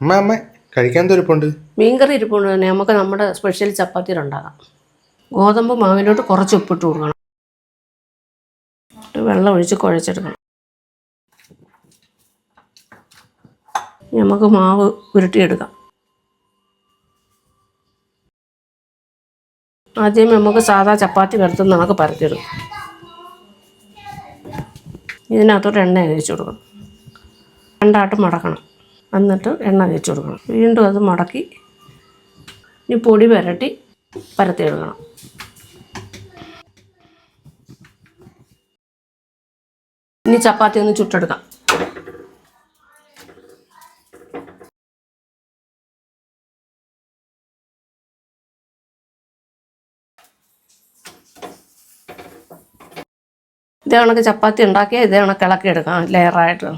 അമ്മ കഴിക്കാൻ തൊരുപ്പുണ്ട് മീൻകറി ഇരിപ്പുണ്ട് തന്നെ. നമുക്ക് നമ്മുടെ സ്പെഷ്യൽ ചപ്പാത്തി ഉണ്ടാകാം ഗോതമ്പ് മാവിലോട്ട് കുറച്ച് ഉപ്പിട്ട് കൊടുക്കണം. വെള്ളം ഒഴിച്ച് കുഴച്ചെടുക്കണം. നമുക്ക് മാവ് ഉരുട്ടിയെടുക്കാം. ആദ്യം നമുക്ക് സാധാ ചപ്പാത്തി പരത്തുന്ന നമുക്ക് പരത്തിയെടുക്കാം. ഇതിനകത്തോട്ട് എണ്ണ അഴിച്ചു കൊടുക്കണം. രണ്ടായിട്ട് മടക്കണം. എന്നിട്ട് എണ്ണ തേച്ച് കൊടുക്കണം. വീണ്ടും അത് മടക്കി ഇനി പൊടി പരട്ടി പരത്തി എടുക്കണം. ഇനി ചപ്പാത്തി ഒന്ന് ചുട്ടെടുക്കാം. ഇതേ കണക്ക് ചപ്പാത്തി ഉണ്ടാക്കിയാൽ ഇതേ കണക്ക് ഇളക്കിയെടുക്കാം ലെയറായിട്ട്